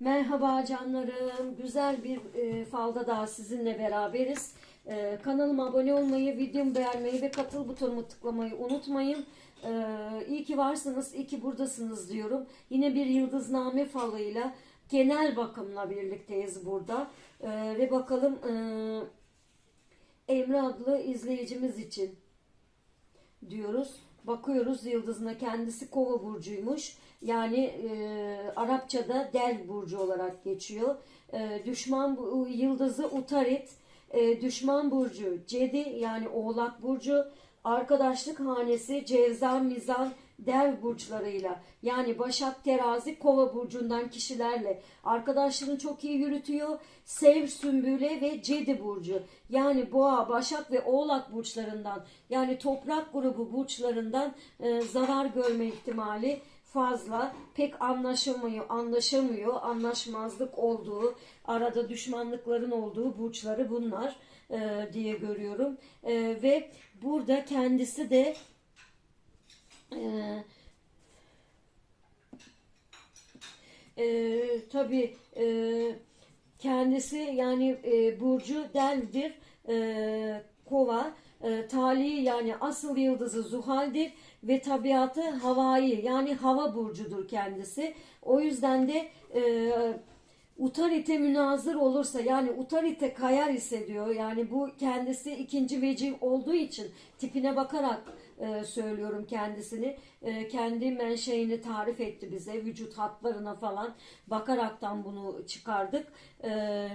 Merhaba canlarım. Güzel bir e, falda daha sizinle beraberiz. E, kanalıma abone olmayı, videomu beğenmeyi ve katıl butonumu tıklamayı unutmayın. E, iyi ki varsınız, iyi ki buradasınız diyorum. Yine bir yıldızname falıyla genel bakımla birlikteyiz burada. E, ve bakalım e, Emre adlı izleyicimiz için diyoruz. Bakıyoruz yıldızına kendisi kova burcuymuş. Yani e, Arapçada del burcu olarak geçiyor. E, düşman yıldızı Utarit. E, düşman burcu Cedi yani Oğlak burcu. Arkadaşlık hanesi Cevzan, Mizan, Dev burçlarıyla yani Başak, Terazi, Kova burcundan kişilerle arkadaşlığını çok iyi yürütüyor. Sev, Sümbüle ve Cedi burcu yani Boğa, Başak ve Oğlak burçlarından yani toprak grubu burçlarından e, zarar görme ihtimali fazla. Pek anlaşamıyor, anlaşamıyor, anlaşmazlık olduğu, arada düşmanlıkların olduğu burçları bunlar e, diye görüyorum. E, ve burada kendisi de e, e, tabii e, kendisi yani e, burcu deldir e, kova e, talihi yani asıl yıldızı zuhaldir ve tabiatı havai yani hava burcudur kendisi o yüzden de e, utarite münazır olursa yani utarite kayar ise diyor yani bu kendisi ikinci vecih olduğu için tipine bakarak e, söylüyorum kendisini. E, kendi menşeini tarif etti bize. Vücut hatlarına falan bakaraktan bunu çıkardık. E,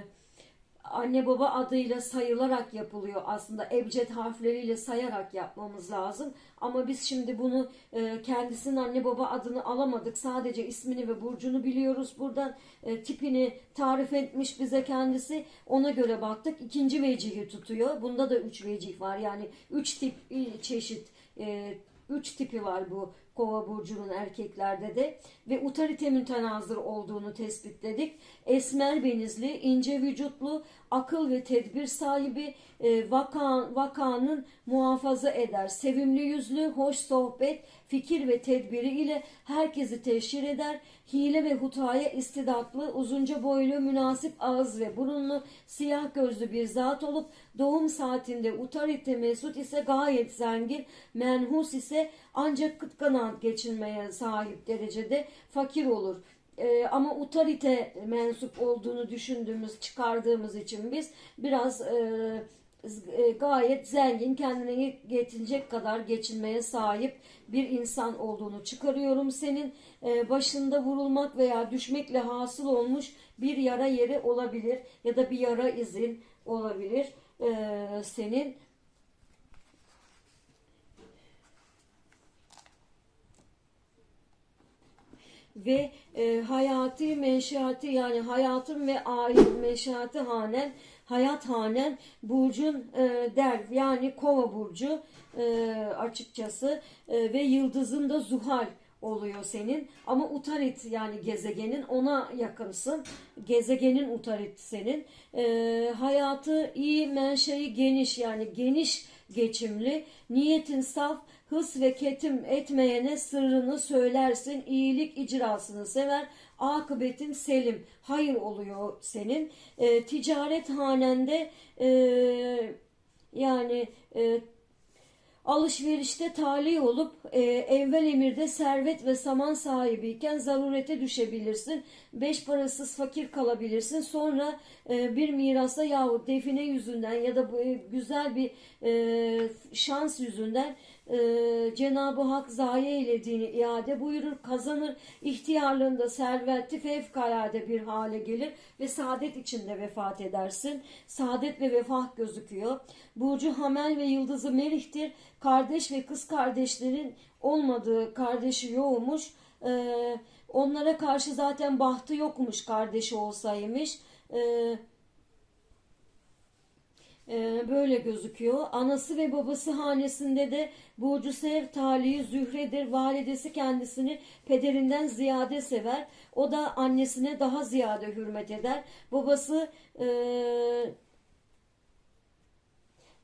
anne baba adıyla sayılarak yapılıyor. Aslında ebced harfleriyle sayarak yapmamız lazım. Ama biz şimdi bunu e, kendisinin anne baba adını alamadık. Sadece ismini ve burcunu biliyoruz buradan. E, tipini tarif etmiş bize kendisi. Ona göre baktık ikinci vecihi tutuyor. Bunda da üç vecih var. Yani üç tip çeşit e, üç tipi var bu kova burcunun erkeklerde de ve utarite mütenazır olduğunu tespitledik. Esmer benizli, ince vücutlu, akıl ve tedbir sahibi, e, vaka, vakanın muhafaza eder. Sevimli yüzlü, hoş sohbet, fikir ve tedbiri ile herkesi teşhir eder. Hile ve hutaya istidatlı, uzunca boylu, münasip ağız ve burunlu, siyah gözlü bir zat olup doğum saatinde utarite mesut ise gayet zengin, menhus ise ancık kıt kanaat geçinmeye sahip derecede fakir olur. Ee, ama utarite mensup olduğunu düşündüğümüz, çıkardığımız için biz biraz e, e, gayet zengin, kendine yetilecek kadar geçinmeye sahip bir insan olduğunu çıkarıyorum. Senin e, başında vurulmak veya düşmekle hasıl olmuş bir yara yeri olabilir ya da bir yara izin olabilir e, senin. Ve e, hayati menşeati yani hayatın ve aile menşeati hanen hayat hanen burcun e, der. Yani kova burcu e, açıkçası. E, ve yıldızın da zuhal oluyor senin. Ama utarit yani gezegenin ona yakınsın. Gezegenin utarit senin. E, hayatı iyi menşei geniş yani geniş geçimli. Niyetin saf hıs ve ketim etmeyene sırrını söylersin. İyilik icrasını sever. Akıbetin selim hayır oluyor senin. E, ticaret hanende e, yani e, Alışverişte talih olup e, evvel emirde servet ve saman sahibiyken zarurete düşebilirsin. Beş parasız fakir kalabilirsin. Sonra e, bir mirasta yahut define yüzünden ya da bu e, güzel bir e, şans yüzünden e, Cenab-ı Hak zayi eylediğini iade buyurur, kazanır. İhtiyarlığında serveti fevkalade bir hale gelir ve saadet içinde vefat edersin. Saadet ve vefah gözüküyor. Burcu Hamel ve Yıldızı Merih'tir. Kardeş ve kız kardeşlerin olmadığı kardeşi yoğmuş. Ee, onlara karşı zaten bahtı yokmuş kardeşi olsaymış. Ee, ee, böyle gözüküyor. Anası ve babası hanesinde de Burcu Sev talihi Zühre'dir. Validesi kendisini pederinden ziyade sever. O da annesine daha ziyade hürmet eder. Babası e,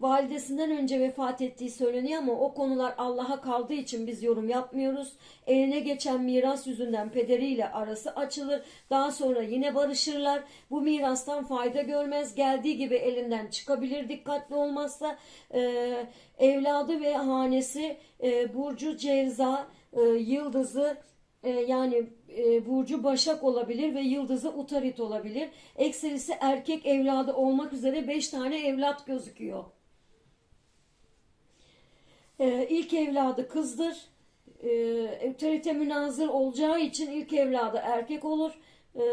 validesinden önce vefat ettiği söyleniyor ama o konular Allah'a kaldığı için biz yorum yapmıyoruz. Eline geçen miras yüzünden pederiyle arası açılır. Daha sonra yine barışırlar. Bu mirastan fayda görmez. Geldiği gibi elinden çıkabilir dikkatli olmazsa. Ee, evladı ve hanesi e, Burcu Cevza e, Yıldızı e, yani e, Burcu Başak olabilir ve Yıldızı Utarit olabilir. Ekserisi erkek evladı olmak üzere 5 tane evlat gözüküyor. E, ilk evladı kızdır. E, otorite münazır olacağı için ilk evladı erkek olur. E,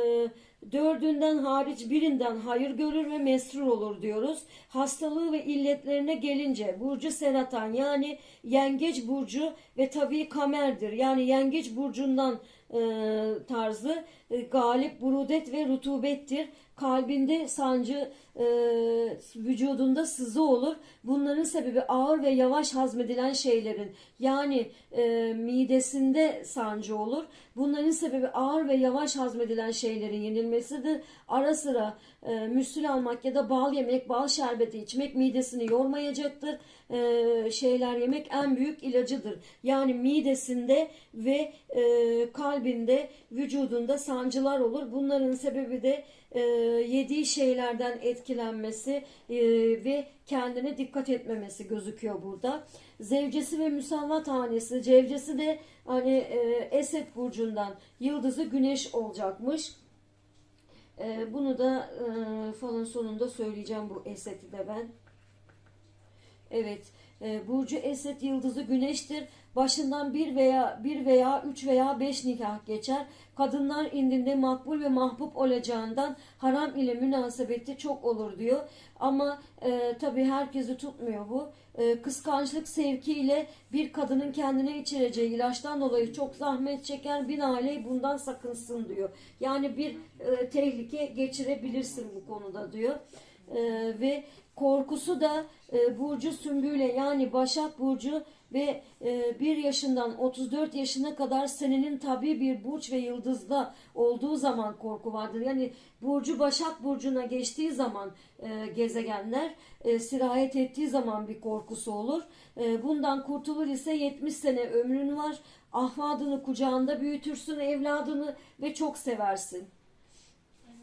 dördünden hariç birinden hayır görür ve mesrur olur diyoruz. Hastalığı ve illetlerine gelince Burcu Seratan yani Yengeç Burcu ve tabii Kamer'dir. Yani Yengeç Burcu'ndan e, tarzı e, galip burudet ve rutubettir. Kalbinde sancı, e, vücudunda sızı olur. Bunların sebebi ağır ve yavaş hazmedilen şeylerin yani e, midesinde sancı olur. Bunların sebebi ağır ve yavaş hazmedilen şeylerin yenilmesidir. Ara sıra e, müsül almak ya da bal yemek, bal şerbeti içmek midesini yormayacaktır. E, şeyler yemek en büyük ilacıdır. Yani midesinde ve e, kalbinde, vücudunda sancılar olur. Bunların sebebi de e, yediği şeylerden etkilenmesi e, ve kendine dikkat etmemesi gözüküyor burada. Zevcesi ve müsavat hanesi, cevcesi de hani e, Esed burcundan yıldızı güneş olacakmış. E, bunu da e, falan sonunda söyleyeceğim bu Esed'i de ben. Evet. E, Burcu Esed yıldızı güneştir. Başından bir veya bir veya üç veya beş nikah geçer. Kadınlar indinde makbul ve mahbub olacağından haram ile münasebeti çok olur diyor. Ama e, tabi herkesi tutmuyor bu. E, kıskançlık sevkiyle bir kadının kendine içireceği ilaçtan dolayı çok zahmet çeker. Binaenaleyh bundan sakınsın diyor. Yani bir e, tehlike geçirebilirsin bu konuda diyor. E, ve korkusu da e, Burcu Sümbüle yani Başak Burcu ve e, 1 yaşından 34 yaşına kadar senenin tabi bir burç ve yıldızda olduğu zaman korku vardır. Yani Burcu Başak Burcu'na geçtiği zaman e, gezegenler e, sirayet ettiği zaman bir korkusu olur. E, bundan kurtulur ise 70 sene ömrün var. Ahvadını kucağında büyütürsün evladını ve çok seversin.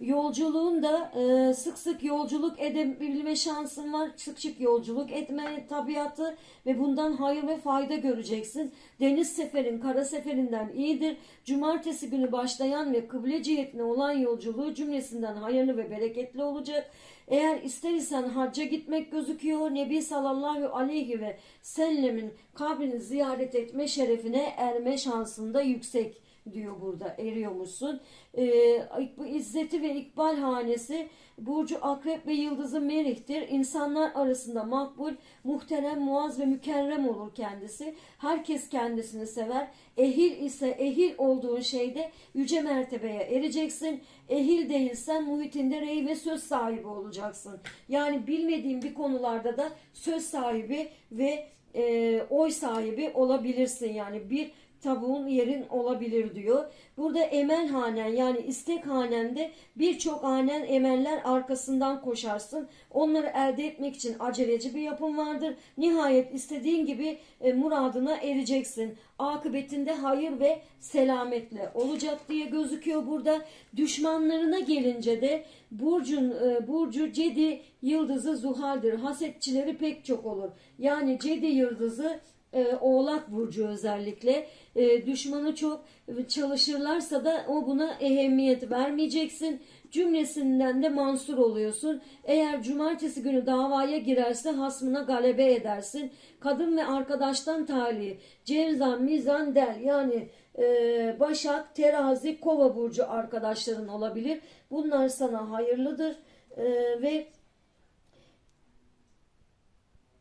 Yolculuğunda e, sık sık yolculuk edebilme şansın var. Sık sık yolculuk etme tabiatı ve bundan hayır ve fayda göreceksin. Deniz seferin kara seferinden iyidir. Cumartesi günü başlayan ve kıble cihetine olan yolculuğu cümlesinden hayırlı ve bereketli olacak. Eğer ister isen hacca gitmek gözüküyor. Nebi sallallahu aleyhi ve sellemin kabrini ziyaret etme şerefine erme şansında yüksek diyor burada eriyormuşsun. Ee, İzzeti ve İkbal hanesi Burcu Akrep ve Yıldızı Merih'tir. İnsanlar arasında makbul, muhterem, muaz ve mükerrem olur kendisi. Herkes kendisini sever. Ehil ise ehil olduğun şeyde yüce mertebeye ereceksin. Ehil değilsen muhitinde rey ve söz sahibi olacaksın. Yani bilmediğin bir konularda da söz sahibi ve e, oy sahibi olabilirsin. Yani bir tavuğun yerin olabilir diyor. Burada emel hanen yani istek hanende birçok hanen emeller arkasından koşarsın. Onları elde etmek için aceleci bir yapım vardır. Nihayet istediğin gibi e, muradına ereceksin. Akıbetinde hayır ve selametle olacak diye gözüküyor burada. Düşmanlarına gelince de Burcun e, Burcu Cedi yıldızı Zuhal'dir. Hasetçileri pek çok olur. Yani Cedi yıldızı e, Oğlak Burcu özellikle e, düşmanı çok çalışırlarsa da o buna ehemmiyet vermeyeceksin. Cümlesinden de mansur oluyorsun. Eğer cumartesi günü davaya girerse hasmına galebe edersin. Kadın ve arkadaştan tali, cevzan, mizan, del yani e, başak, terazi, kova burcu arkadaşların olabilir. Bunlar sana hayırlıdır e, ve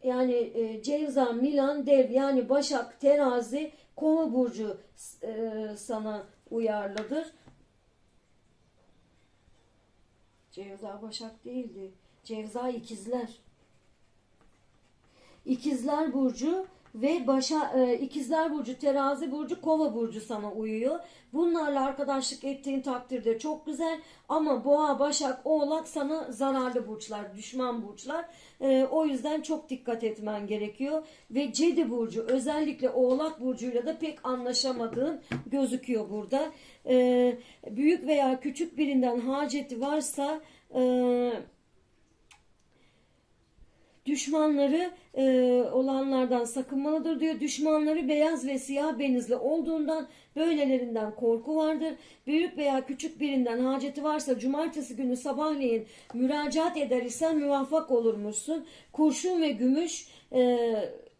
yani e, Cevzan, Milan, Dev yani Başak, Terazi, Kova burcu e, sana uyarlıdır. Cevza Başak değildi. Cevza ikizler. İkizler burcu ve başa e, ikizler burcu, terazi burcu, kova burcu sana uyuyor. Bunlarla arkadaşlık ettiğin takdirde çok güzel ama boğa, başak, oğlak sana zararlı burçlar, düşman burçlar. E, o yüzden çok dikkat etmen gerekiyor. Ve Cedi burcu özellikle oğlak burcuyla da pek anlaşamadığın gözüküyor burada. E, büyük veya küçük birinden haceti varsa e, düşmanları e, olanlardan sakınmalıdır diyor. Düşmanları beyaz ve siyah benizli olduğundan böylelerinden korku vardır. Büyük veya küçük birinden haceti varsa cumartesi günü sabahleyin müracaat eder isen muvaffak olurmuşsun. Kurşun ve gümüş e,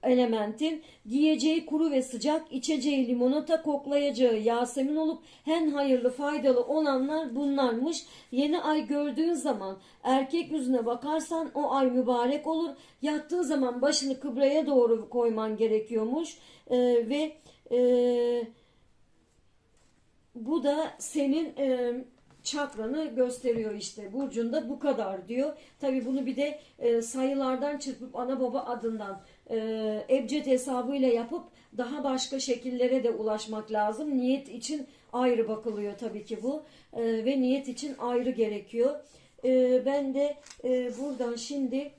elementin giyeceği kuru ve sıcak, içeceği limonata, koklayacağı Yasemin olup en hayırlı faydalı olanlar bunlarmış. Yeni ay gördüğün zaman erkek yüzüne bakarsan o ay mübarek olur. Yattığı zaman başını kıbleye doğru koyman gerekiyormuş. Ee, ve e, bu da senin e, çakranı gösteriyor işte. Burcunda bu kadar diyor. Tabi bunu bir de e, sayılardan çırpıp ana baba adından e, ebced hesabıyla yapıp daha başka şekillere de ulaşmak lazım. Niyet için ayrı bakılıyor tabii ki bu. E, ve niyet için ayrı gerekiyor. E, ben de e, buradan şimdi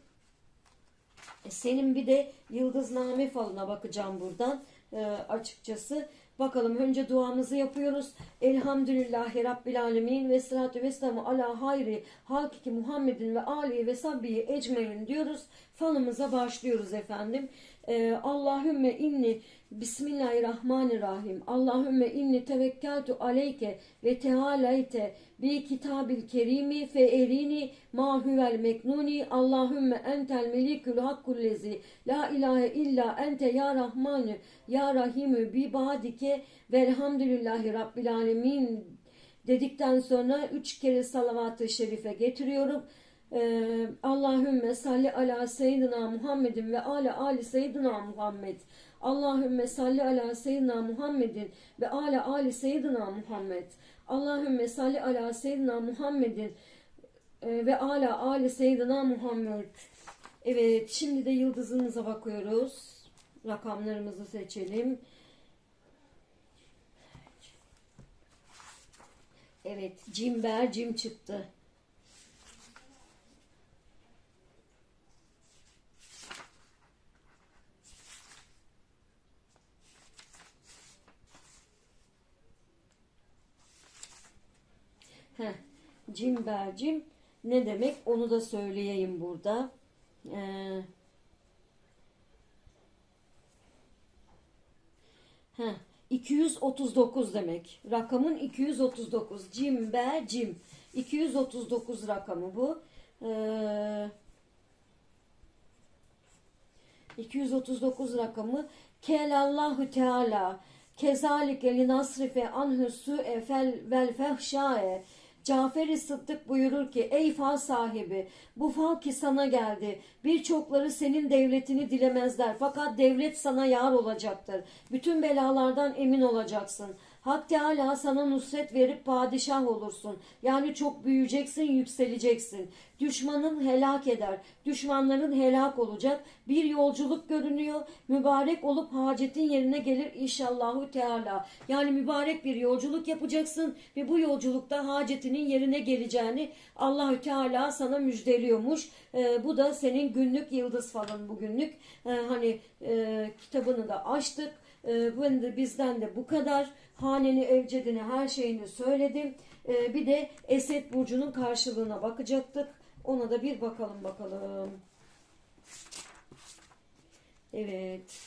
e, senin bir de yıldızname falına bakacağım buradan e, açıkçası. Bakalım önce duamızı yapıyoruz. Elhamdülillahi Rabbil Alemin ve salatu ve selamu ala hayri halkiki Muhammedin ve Ali ve sabbiyi ecmein diyoruz. Falımıza başlıyoruz efendim. Ee, Allahümme inni Bismillahirrahmanirrahim. Allahümme inni tevekkeltu aleyke ve tealayte bi kitabil kerimi fe erini ma huvel meknuni. Allahümme entel melikül hakkullezi la ilahe illa ente ya rahmanü ya rahimü bi badike velhamdülillahi rabbil alemin dedikten sonra üç kere salavat-ı şerife getiriyorum. Ee, Allahümme salli ala seyyidina Muhammedin ve ala ali seyyidina Muhammed. Allahümme salli ala seyyidina Muhammedin ve ala ali seyyidina Muhammed. Allahümme salli ala seyyidina Muhammedin e, ve ala ali seyyidina Muhammed. Evet şimdi de yıldızımıza bakıyoruz. Rakamlarımızı seçelim. Evet cimber cim çıktı. Heh, cimbercim ne demek onu da söyleyeyim burada. Ee, heh, 239 demek. Rakamın 239. Cimbercim. 239 rakamı bu. Ee, 239 rakamı Kelallahu Teala kezalike li nasrife anhu su'e fel vel fehşae Cafer-i Sıddık buyurur ki ey fal sahibi bu fal ki sana geldi. Birçokları senin devletini dilemezler fakat devlet sana yar olacaktır. Bütün belalardan emin olacaksın. Hak Teala sana nusret verip padişah olursun. Yani çok büyüyeceksin, yükseleceksin. Düşmanın helak eder. Düşmanların helak olacak. Bir yolculuk görünüyor. Mübarek olup hacetin yerine gelir inşallahu Teala. Yani mübarek bir yolculuk yapacaksın ve bu yolculukta hacetinin yerine geleceğini Allahü Teala sana müjdeliyormuş. Ee, bu da senin günlük yıldız falan bugünlük. Ee, hani e, kitabını da açtık. Ee, ben de bizden de bu kadar. Haneni, evcedini, her şeyini söyledim. Ee, bir de Esed Burcu'nun karşılığına bakacaktık. Ona da bir bakalım bakalım. Evet.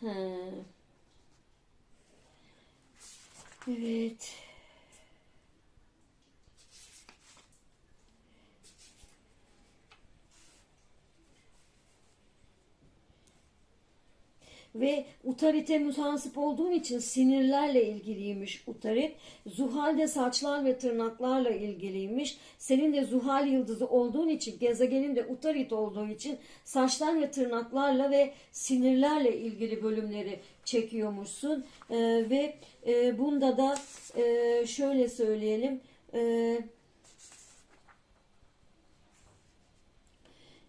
He. Evet. Ve utarite mütasip olduğun için sinirlerle ilgiliymiş utarit. Zuhal de saçlar ve tırnaklarla ilgiliymiş. Senin de zuhal yıldızı olduğun için gezegenin de utarit olduğu için saçlar ve tırnaklarla ve sinirlerle ilgili bölümleri çekiyormuşsun. Ee, ve e, bunda da e, şöyle söyleyelim. E,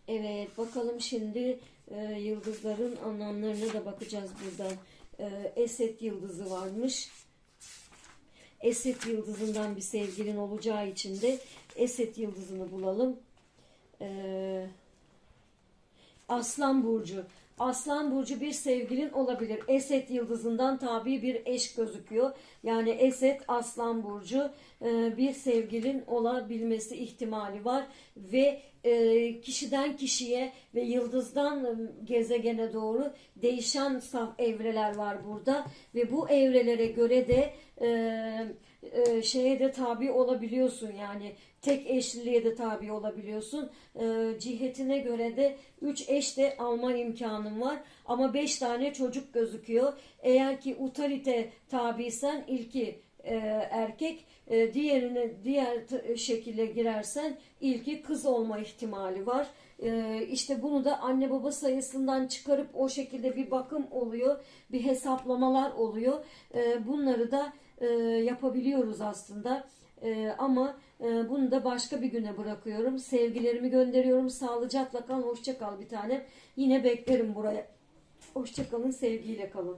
Evet bakalım şimdi e, yıldızların anlamlarına da bakacağız buradan. E, Esed yıldızı varmış. Esed yıldızından bir sevgilin olacağı için de Esed yıldızını bulalım. Ee, Aslan Burcu. Aslan Burcu bir sevgilin olabilir. Esed yıldızından tabi bir eş gözüküyor. Yani Esed Aslan Burcu e, bir sevgilin olabilmesi ihtimali var. Ve e, kişiden kişiye ve yıldızdan e, gezegene doğru değişen evreler var burada. Ve bu evrelere göre de e, şeye de tabi olabiliyorsun yani tek eşliliğe de tabi olabiliyorsun. E, cihetine göre de 3 eş de alma imkanın var ama 5 tane çocuk gözüküyor. Eğer ki utarite tabiysen ilki e, erkek, e, diğerine diğer şekilde girersen ilki kız olma ihtimali var. E, işte bunu da anne baba sayısından çıkarıp o şekilde bir bakım oluyor, bir hesaplamalar oluyor. E, bunları da e, yapabiliyoruz aslında. E, ama e, bunu da başka bir güne bırakıyorum. Sevgilerimi gönderiyorum. Sağlıcakla kal, hoşça kal bir tanem. Yine beklerim buraya. Hoşça kalın, sevgiyle kalın.